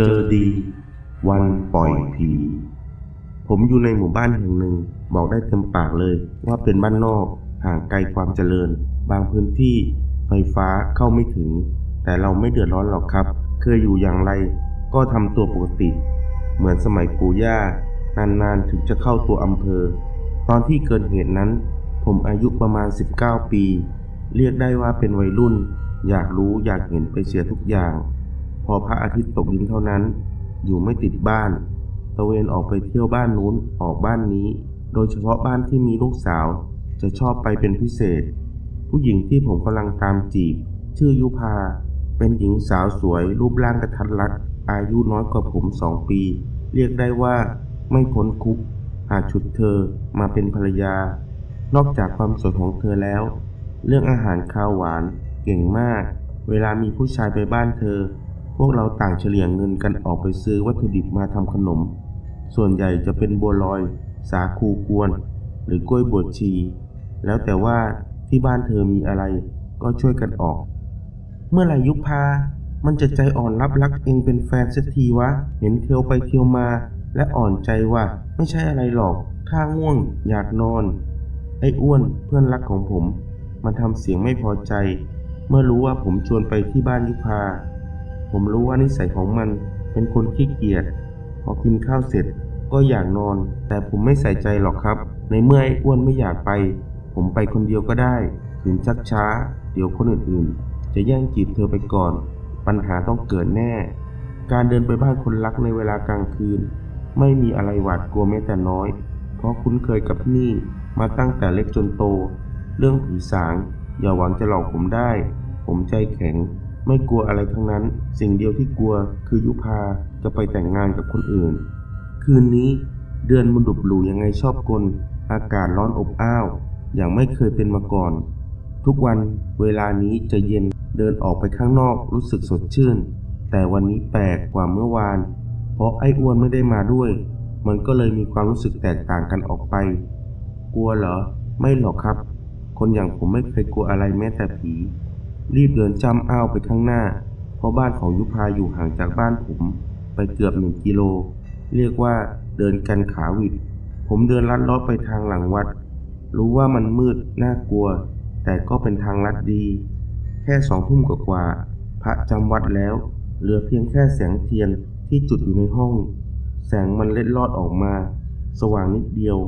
เจอดี วันปล่อยผีผมอยู่ในหมู่บ้านแห่งหนึ่ง บอกได้เต็มปากเลยว่าเป็นบ้านนอกห่างไกลความเจริญ บางพื้นที่ไฟฟ้าเข้าไม่ถึง แต่เราไม่เดือดร้อนหรอกครับ เคยอยู่อย่างไรก็ทำตัวปกติ เหมือนสมัยปู่ย่านานๆถึงจะเข้าตัวอำเภอ ตอนที่เกิดเหตุนั้น ผมอายุประมาณ 19 ปี เรียกได้ว่าเป็นวัยรุ่น อยากรู้อยากเห็นไปเสียทุกอย่าง พอพระอาทิตย์ตกดินเท่านั้น อยู่ไม่ติดบ้าน ตะเวนออกไปเที่ยวบ้านนู้นออกบ้านนี้ โดยเฉพาะบ้านที่มีลูกสาว จะชอบไปเป็นพิเศษ ผู้หญิงที่ผมกำลังตามจีบ ชื่อยุพา เป็นหญิงสาวสวย รูปร่างกระทัดรัดอายุน้อยกว่าผมสองปี เรียกได้ว่า ไม่พ้นคุกหากฉุดเธอมาเป็นภรรยา นอกจากความสวยของเธอแล้ว เรื่องอาหารข้าวหวานเก่งมาก เวลามีผู้ชายไปบ้านเธอ พวกเราต่างเฉลี่ยเงินกันออกไปซื้อวัตถุดิบมาทำขนม ส่วนใหญ่จะเป็นบัวลอย สาคูกวน หรือกล้วยบวชชี แล้วแต่ว่าที่บ้านเธอมีอะไรก็ช่วยกันออก เมื่อไหร่ยุพา มันจะใจอ่อนรับรักเองเป็นแฟนสักทีวะ เห็นเที่ยวไปเที่ยวมา และอ่อนใจว่าไม่ใช่อะไรหรอกข้าง่วงอยากนอน ไอ้อ้วนเพื่อนรักของผม มันทำเสียงไม่พอใจ เมื่อรู้ว่าผมชวนไปที่บ้านยุพา ผมรู้ว่านิสัยของมันเป็นคนขี้เกียจพอกินข้าวเสร็จก็อยากนอน แต่ผมไม่ใส่ใจหรอกครับ ในเมื่อไอ้อ้วนไม่อยากไป ผมไปคนเดียวก็ได้ถึงชักช้า เดี๋ยวคนอื่นๆ จะแย่งจีบเธอไปก่อน ปัญหาต้องเกิดแน่ การเดินไปบ้านคนรักในเวลากลางคืน ไม่มีอะไรหวาดกลัวแม้แต่น้อย เพราะคุ้นเคยกับที่นี่มาตั้งแต่เล็กจนโต เรื่องผีสาง อย่าหวังจะหลอกผมได้ ผมใจแข็ง ไม่กลัวอะไรทั้งนั้น สิ่งเดียวที่กลัวคือยุพาจะไปแต่งงานกับคนอื่น คืนนี้เดือนมันดุบหลูยังไงชอบกล อากาศร้อนอบอ้าว อย่างไม่เคยเป็นมาก่อน ทุกวันเวลานี้จะเย็นเดินออกไปข้างนอกรู้สึกสดชื่น แต่วันนี้แปลกกว่าเมื่อวาน เพราะไอ้อ้วนไม่ได้มาด้วย มันก็เลยมีความรู้สึกแตกต่างกันออกไป กลัวเหรอ ไม่หรอกครับ คนอย่างผมไม่เคยกลัวอะไรแม้แต่ผี รีบเดินจ้ำอ้าวไปข้างหน้า เพราะบ้านของยุพาอยู่ห่างจากบ้านผม ไปเกือบหนึ่งกิโล เรียกว่าเดินกันขาวิด ผมเดินลัดเลาะไปทางหลังวัด รู้ว่ามันมืดน่ากลัว แต่ก็เป็นทางลัดดี แค่สองทุ่มกว่าพระจำวัดแล้ว เหลือเพียงแค่แสงเทียนที่จุดอยู่ในห้อง แสงมันเล็ดลอดออกมา สว่างนิดเดียว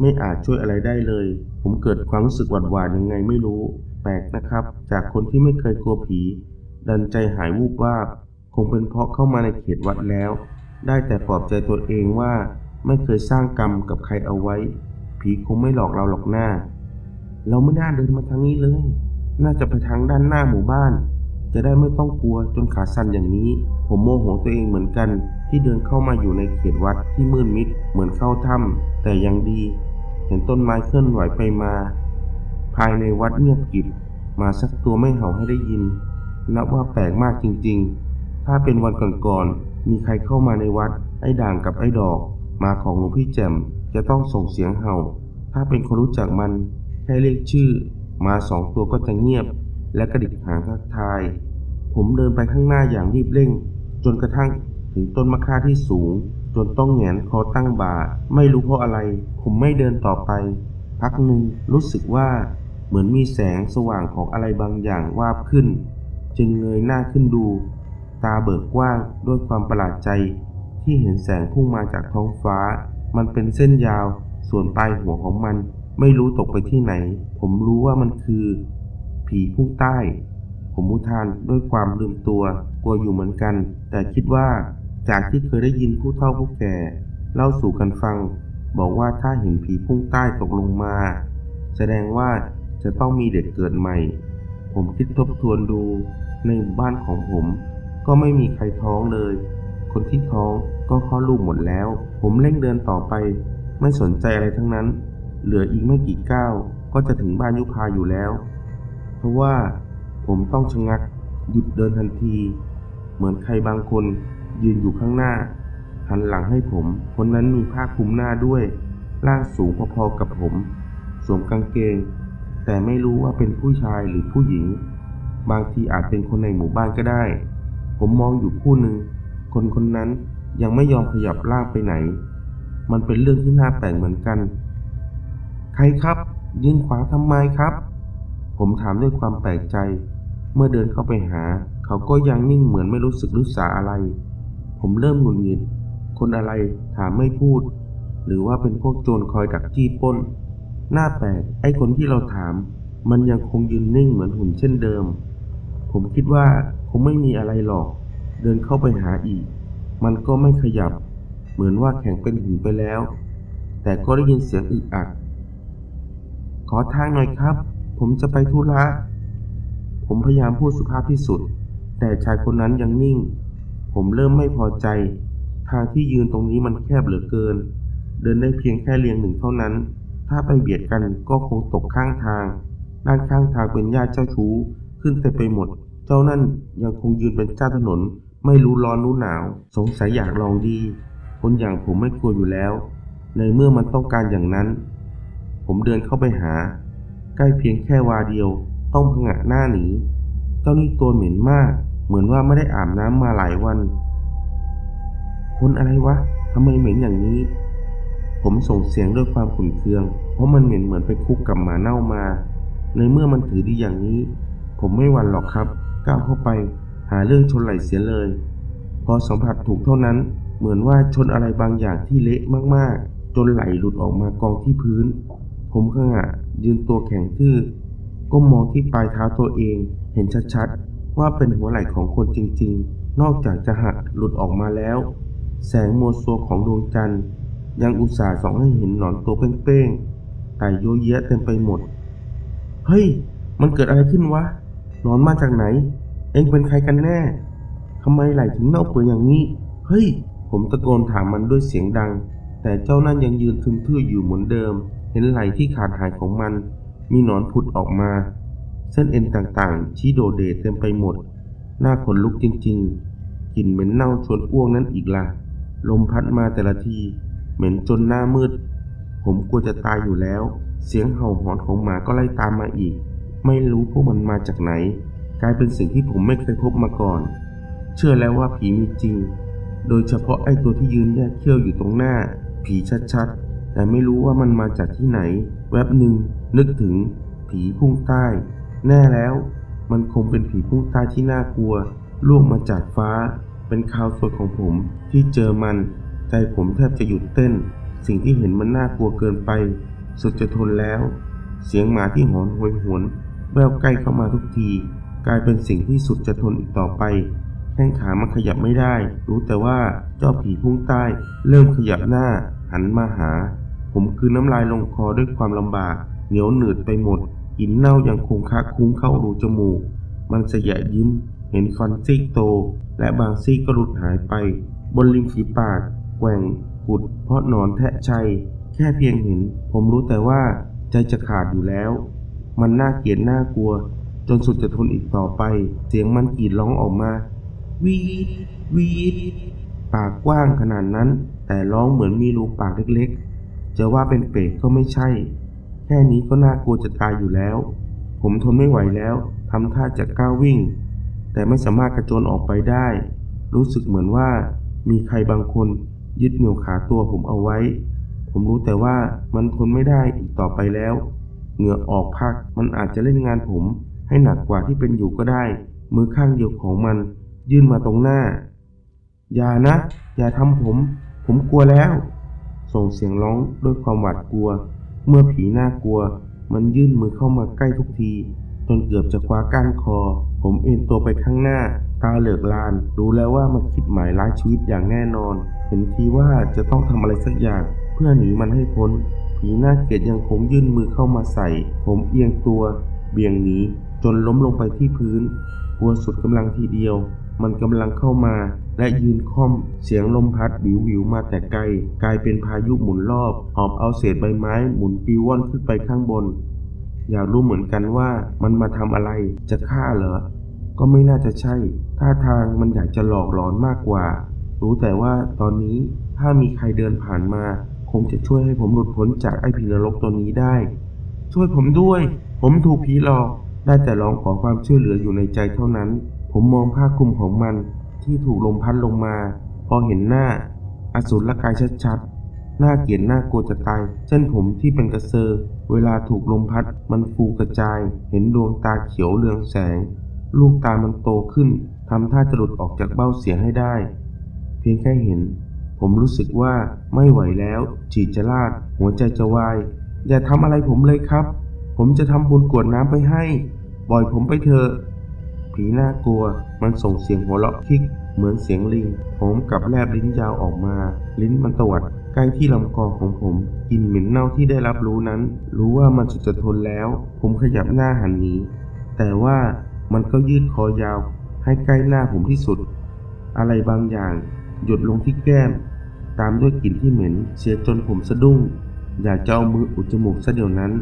ไม่อาจช่วยอะไรได้เลย ผมเกิดความรู้สึกหวาดหวาดยังไงไม่รู้ ปลกนะครับ จากคนที่ไม่เคยกลัวผี ดันใจหายวูบวาบคงเป็นเพราะเข้ามาในเขตวัดแล้ว ได้แต่ปลอบใจตัวเองว่าไม่เคยสร้างกรรมกับใครเอาไว้ ผีคงไม่หลอกเราหรอกหน้า เราไม่น่าเดินมาทางนี้เลย น่าจะไปทางด้านหน้าหมู่บ้าน จะได้ไม่ต้องกลัวจนขาสั่นอย่างนี้ ผมโมโหตัวเองเหมือนกัน ที่เดินเข้ามาอยู่ในเขตวัดที่มืดมิดเหมือนเข้าถ้ำแต่ยังดี เห็นต้นไม้เคลื่อนไหวไปมา ภายในวัดเงียบกริบมาสักตัวไม่เห่าให้ได้ยิน นับว่าแปลกมากจริงๆ ถ้าเป็นวันก่อนๆ มีใครเข้ามาในวัด ไอ้ด่างกับไอ้ดอก มาของหลวงพี่แจ่มจะต้องส่งเสียงเห่า ถ้าเป็นคนรู้จักมัน แค่เรียกชื่อ มาสองตัวก็จะเงียบ และกระดิกหางทักทาย ผมเดินไปข้างหน้าอย่างรีบเร่ง จนกระทั่งถึงต้นมะค่าที่สูง จนต้องแหงนคอตั้งบ่า ไม่รู้เพราะอะไร ผมไม่เดินต่อไป พักหนึ่งรู้สึกว่า เหมือนมีแสงสว่างของอะไรบางอย่างวาบขึ้น จึงเงยหน้าขึ้นดู ตาเบิกกว้างด้วยความประหลาดใจ ที่เห็นแสงพุ่งมาจากท้องฟ้า มันเป็นเส้นยาว ส่วนปลายหัวของมัน ไม่รู้ตกไปที่ไหน ผมรู้ว่ามันคือ ผีพุ่งใต้ ผมอุทานด้วยความลืมตัว กลัวอยู่เหมือนกัน แต่คิดว่าจากที่เคยได้ยินผู้เฒ่าผู้แก่ เล่าสู่กันฟัง บอกว่าถ้าเห็นผีพุ่งใต้ตกลงมา แสดงว่า จะต้องมีเด็กเกิดใหม่ ผมคิดทบทวนดูในหมู่บ้านของผม ก็ไม่มีใครท้องเลย คนที่ท้องก็คลอดลูกหมดแล้ว ผมเร่งเดินต่อไป ไม่สนใจอะไรทั้งนั้น เหลืออีกไม่กี่ก้าวก็จะถึงบ้านยุพาอยู่แล้ว เพราะว่าผมต้องชะงักหยุดเดินทันที เหมือนใครบางคนยืนอยู่ข้างหน้า หันหลังให้ผม คนนั้นมีผ้าคลุมหน้าด้วย ร่างสูงพอๆกับผม สวมกางเกง แต่ไม่รู้ว่าเป็นผู้ชายหรือผู้หญิง บางทีอาจเป็นคนในหมู่บ้านก็ได้ ผมมองอยู่คู่หนึ่ง คนคนนั้นยังไม่ยอมขยับร่างไปไหน มันเป็นเรื่องที่น่าแปลกเหมือนกัน ใครครับ ยืนขวางทำไมครับ ผมถามด้วยความแปลกใจ เมื่อเดินเข้าไปหา เขาก็ยังนิ่งเหมือนไม่รู้สึกรู้สาอะไร ผมเริ่มหงุดหงิด คนอะไรถามไม่พูด หรือว่าเป็นพวกโจรคอยดักจี้ป้น หน้าแปลกไอ้คนที่เราถาม มันยังคงยืนนิ่งเหมือนหุ่นเช่นเดิม ผมคิดว่าคงไม่มีอะไรหรอก เดินเข้าไปหาอีก มันก็ไม่ขยับ เหมือนว่าแข็งเป็นหินไปแล้ว แต่ก็ได้ยินเสียงอึกอัก ขอทางหน่อยครับ ผมจะไปธุระผมพยายามพูดสุภาพที่สุด แต่ชายคนนั้นยังนิ่ง ผมเริ่มไม่พอใจ ทางที่ยืนตรงนี้มันแคบเหลือเกิน เดินได้เพียงแค่เรียงหนึ่งเท่านั้น ถ้าไปเบียดกันก็คงตกข้างทาง ด้านข้างทางเป็นหญ้าเจ้าชู้ ขึ้นเต็มไปหมด เจ้านั่นยังคงยืนเป็นเจ้าถนน ไม่รู้ร้อนรู้หนาว สงสัยอยากลองดี คนอย่างผมไม่กลัวอยู่แล้ว ในเมื่อมันต้องการอย่างนั้น ผมเดินเข้าไปหา ใกล้เพียงแค่วาเดียว ต้องผงะหน้าหนี เจ้านี่ตัวเหม็นมาก เหมือนว่าไม่ได้อาบน้ำมาหลายวัน คนอะไรวะทำไมเหม็นอย่างนี้ ผมส่งเสียงด้วยความขุ่นเคือง เพราะมันเหม็นเหมือนไปคุกกับหมาเน่ามา ในเมื่อมันถือดีอย่างนี้ ผมไม่หวั่นหรอกครับ ก้าวเข้าไป หาเรื่องชนไหลเสียเลย พอสัมผัสถูกเท่านั้น เหมือนว่าชนอะไรบางอย่างที่เละมากๆ จนไหลหลุดออกมากองที่พื้น ผมขงะยืนตัวแข็งทื่อก้มมองที่ปลายเท้าตัวเอง เห็นชัดๆ ว่าเป็นหัวไหล่ของคนจริงๆ นอกจากจะหักหลุดออกมาแล้ว แสงมัวซัวของดวงจันทร์ ยังอุตส่าห์ส่องให้เห็นหนอนตัวเป้งๆไต่โยเยะเต็มไปหมด เฮ้ย มันเกิดอะไรขึ้นวะหนอนมาจากไหน เองเป็นใครกันแน่ ทำไมไหลถึงเน่าเปื่อยอย่างนี้ เฮ้ย ผมตะโกนถามมันด้วยเสียงดัง แต่เจ้านั่นยังยืนทึมทื่ออยู่เหมือนเดิม เห็นไหลที่ขาดหายของมัน มีหนอนผุดออกมา เส้นเอ็นต่างๆ ชี้โดดเดดเต็มไปหมด หน้าขนลุกจริงๆ กลิ่นเหม็นเน่าชวนอ้วกนั้นอีกละ่ะ ลมพัดมาแต่ละที เหม็นจนหน้ามืด ผมกลัวจะตายอยู่แล้ว เสียงเห่าหอนของหมาก็ไล่ตามมาอีก ไม่รู้พวกมันมาจากไหน กลายเป็นสิ่งที่ผมไม่เคยพบมาก่อน เชื่อแล้วว่าผีมีจริง โดยเฉพาะไอ้ตัวที่ยืนแยกเขี้ยวอยู่ตรงหน้า ผีชัดๆ แต่ไม่รู้ว่ามันมาจากที่ไหน แวบหนึ่งนึกถึงผีพุ่งใต้ แน่แล้ว มันคงเป็นผีพุ่งใต้ที่น่ากลัวล่วงมาจากฟ้า เป็นข่าวสดของผมที่เจอมัน ใจผมแทบจะหยุดเต้น สิ่งที่เห็นมันน่ากลัวเกินไป สุดจะทนแล้ว เสียงหมาที่หอนโหยหวนแววใกล้เข้ามาทุกที กลายเป็นสิ่งที่สุดจะทนอีกต่อไป แข้งขามันขยับไม่ได้ รู้แต่ว่าเจ้าผีพุ่งใต้ เริ่มขยับหน้า หันมาหา ผมคือน้ำลายลงคอด้วยความลำบาก เหนียวหนืดไปหมดกลิ่นเน่ายังคงคาคุ้งเข้ารูจมูก มันเสยะยิ้ม เห็นฟันซีกโต และบางซีกก็หลุดหายไป บนริมฝีปาก แกว่งกุดเพราะหนอนแทะชัย แค่เพียงเห็น ผมรู้แต่ว่าใจจะขาดอยู่แล้ว มันน่าเกลียดน่ากลัว จนสุดจะทนอีกต่อไป เสียงมันกรีดร้องออกมา วีดวีดปากกว้างขนาดนั้น แต่ร้องเหมือนมีรูปากเล็กๆ จะว่าเป็นเปรตก็ไม่ใช่ แค่นี้ก็น่ากลัวจะตายอยู่แล้ว ผมทนไม่ไหวแล้วทำท่าจะก้าววิ่ง แต่ไม่สามารถกระโจนออกไปได้ รู้สึกเหมือนว่ามีใครบางคน ยึดเหนี่ยวขาตัวผมเอาไว้ ผมรู้แต่ว่ามันทนไม่ได้อีกต่อไปแล้ว เหงื่อออกพักมันอาจจะเล่นงานผมให้หนักกว่าที่เป็นอยู่ก็ได้ มือข้างเดียวของมัน ยื่นมาตรงหน้า อย่านะ อย่าทำผม ผมกลัวแล้ว ส่งเสียงร้องด้วยความหวาดกลัว เมื่อผีน่ากลัว มันยื่นมือเข้ามาใกล้ทุกที จนเกือบจะคว้าก้านคอ ผมเอ็นตัวไปข้างหน้า ตาเหลือกลาน รู้แล้วว่ามันคิดหมายร้ายชีวิตอย่างแน่นอน เห็นทีว่าจะต้องทำอะไรสักอย่าง เพื่อหนีมันให้พ้น ผีหน้าเกลียดยังคงยื่นมือเข้ามาใส่ ผมเอียงตัว เบี่ยงหนีจนล้มลงไปที่พื้นกลัวสุดกำลังทีเดียว มันกำลังเข้ามา และยืนค่อม เสียงลมพัดวิววิวมาแต่ไกล กลายเป็นพายุหมุนรอบ หอบเอาเศษใบไม้หมุนปิวว่อนขึ้นไปข้างบน อยากรู้เหมือนกันว่ามันมาทำอะไรจะฆ่าเหรอ ก็ไม่น่าจะใช่ ท่าทางมันอยากจะหลอกหลอนมากกว่า รู้แต่ว่าตอนนี้ถ้ามีใครเดินผ่านมา คงจะช่วยให้ผมหลุดพ้นจากไอ้ผีนรกตัวนี้ได้ ช่วยผมด้วย ผมถูกผีหลอก ได้แต่ร้องขอความช่วยเหลืออยู่ในใจเท่านั้น ผมมองผ้าคลุมของมันที่ถูกลมพัดลงมา พอเห็นหน้า อสูรกายชัดๆ น่าเกลียดน่ากลัวจะตาย เส้นผมที่เป็นกระเซอเวลาถูกลมพัด มันฟูกระจาย เห็นดวงตาเขียวเรืองแสง ลูกตามันโตขึ้นทำท่าจะหลุดออกจากเบ้าเสียงให้ได้ เพียงแค่เห็น ผมรู้สึกว่าไม่ไหวแล้ว ฉีดจะลาด หัวใจจะวาย อย่าทำอะไรผมเลยครับ ผมจะทำบุญกวดน้ำไปให้ปล่อยผมไปเถอะผีน่ากลัว มันส่งเสียงหัวเราะคิก เหมือนเสียงลิงผมกับแลบลิ้นยาวออกมา ลิ้นมันตวัด ใกล้ที่ลำคอของผมกลิ่นเหม็นเน่าที่ได้รับรู้นั้น รู้ว่ามันสุดจะทนแล้ว ผมขยับหน้าหันหนีแต่ว่ามันก็ยืดคอยาว ให้ใกล้หน้าผมที่สุด อะไรบางอย่าง หยดลงที่แก้ม ตามด้วยกลิ่นที่เหม็น เสียจนผมสะดุ้ง อยากจะเอามืออุดจมูกซะเดี๋ยวนั้น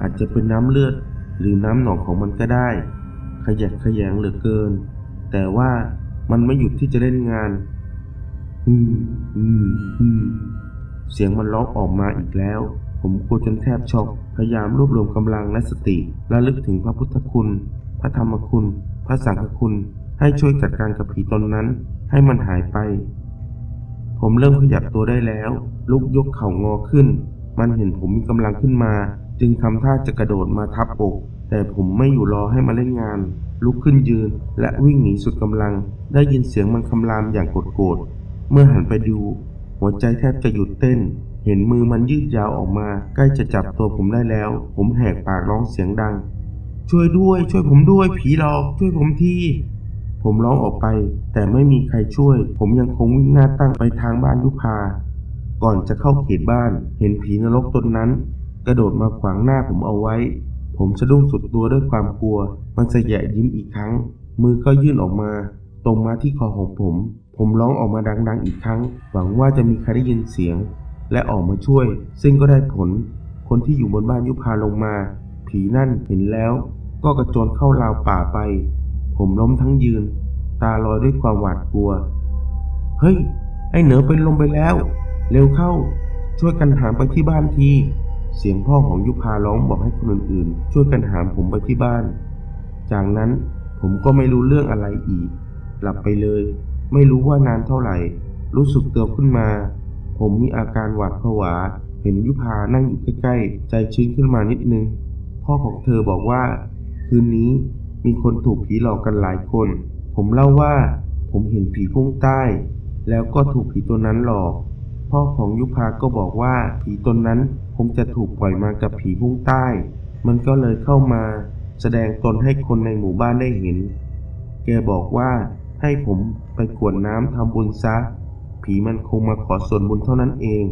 อาจจะเป็นน้ำเลือด หรือน้ำหนองของมันก็ได้ ขยักขยงเหลือเกิน แต่ว่ามันไม่หยุดที่จะเล่นงาน อืมอืมอืม เสียงมันร้องออกมาอีกแล้ว ผมกลัวจนแทบช็อก พยายามรวบรวมกำลังและสติและลึกถึงพระพุทธคุณ พระธรรมคุณ พระสังฆคุณ ให้ช่วยจัดการกับผีตนนั้น ให้มันหายไป ผมเริ่มขยับตัวได้แล้ว ลุกยกเข่างอขึ้น มันเห็นผมมีกำลังขึ้นมา จึงทำท่าจะกระโดดมาทับอก แต่ผมไม่อยู่รอให้มาเล่นงาน ลุกขึ้นยืน และวิ่งหนีสุดกำลัง ได้ยินเสียงมันคำรามอย่างโกรธเมื่อหันไปดู หัวใจแทบจะหยุดเต้น เห็นมือมันยืดยาวออกมา ใกล้จะจับตัวผมได้แล้ว ผมแหกปากร้องเสียงดัง ช่วยด้วย ช่วยผมด้วย ผีหลอก ช่วยผมทีผมร้องออกไป แต่ไม่มีใครช่วย ผมยังคงวิ่งหน้าตั้งไปทางบ้านยุพา ก่อนจะเข้าเขตบ้าน เห็นผีนรกตนนั้น กระโดดมาขวางหน้าผมเอาไว้ ผมสะดุ้งสุดตัวด้วยความกลัว มันสะแยะยิ้มอีกครั้ง มือก็ยื่นออกมา ตรงมาที่คอของผม ผมร้องออกมาดังๆอีกครั้ง หวังว่าจะมีใครได้ยินเสียง และออกมาช่วย ซึ่งก็ได้ผล คนที่อยู่บนบ้านยุพาลงมา ผีนั่นเห็นแล้ว ก็กระโจนเข้าราวป่าไป ผมล้มทั้งยืน ตาลอยด้วยความหวาดกลัว เฮ้ย ไอ้เหนือเป็นลมไปแล้ว เร็วเข้า ช่วยกันหามไปที่บ้านทีเสียงพ่อของยุพาร้องบอกให้คนอื่นๆ ช่วยกันหามผมไปที่บ้าน จากนั้นผมก็ไม่รู้เรื่องอะไรอีก หลับไปเลย ไม่รู้ว่านานเท่าไหร่ รู้สึกตัวขึ้นมา ผมมีอาการหวาดผวา เห็นยุพานั่งอยู่ใกล้ๆ ใจชื้นขึ้นมานิดนึง พ่อของเธอบอกว่า คืนนี้มีคนถูกผีหลอกกันหลายคน ผมเล่าว่า ผมเห็นผีพุ่งใต้ แล้วก็ถูกผีตัวนั้นหลอก พ่อของยุพาก็บอกว่าผีตนนั้นคงจะถูกปล่อยมากับผีพุ่งใต้ มันก็เลยเข้ามาแสดงตนให้คนในหมู่บ้านได้เห็น แกบอกว่าให้ผม ไปกวดน้ำทำบุญซะ ผีมันคงมาขอส่วนบุญเท่านั้นเอง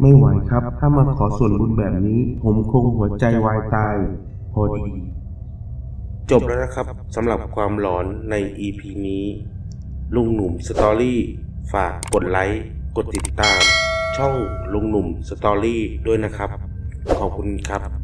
ไม่ไหวครับ ถ้ามาขอส่วนบุญแบบนี้ ผมคงหัวใจวายตาย พอดี จบแล้วนะครับสำหรับความหลอนใน EP นี้ ลุงหนุ่มสตอรี่ ฝากกดไลค์ กดติดตาม ช่องลุงหนุ่มสตอรี่ด้วยนะครับ ขอบคุณครับ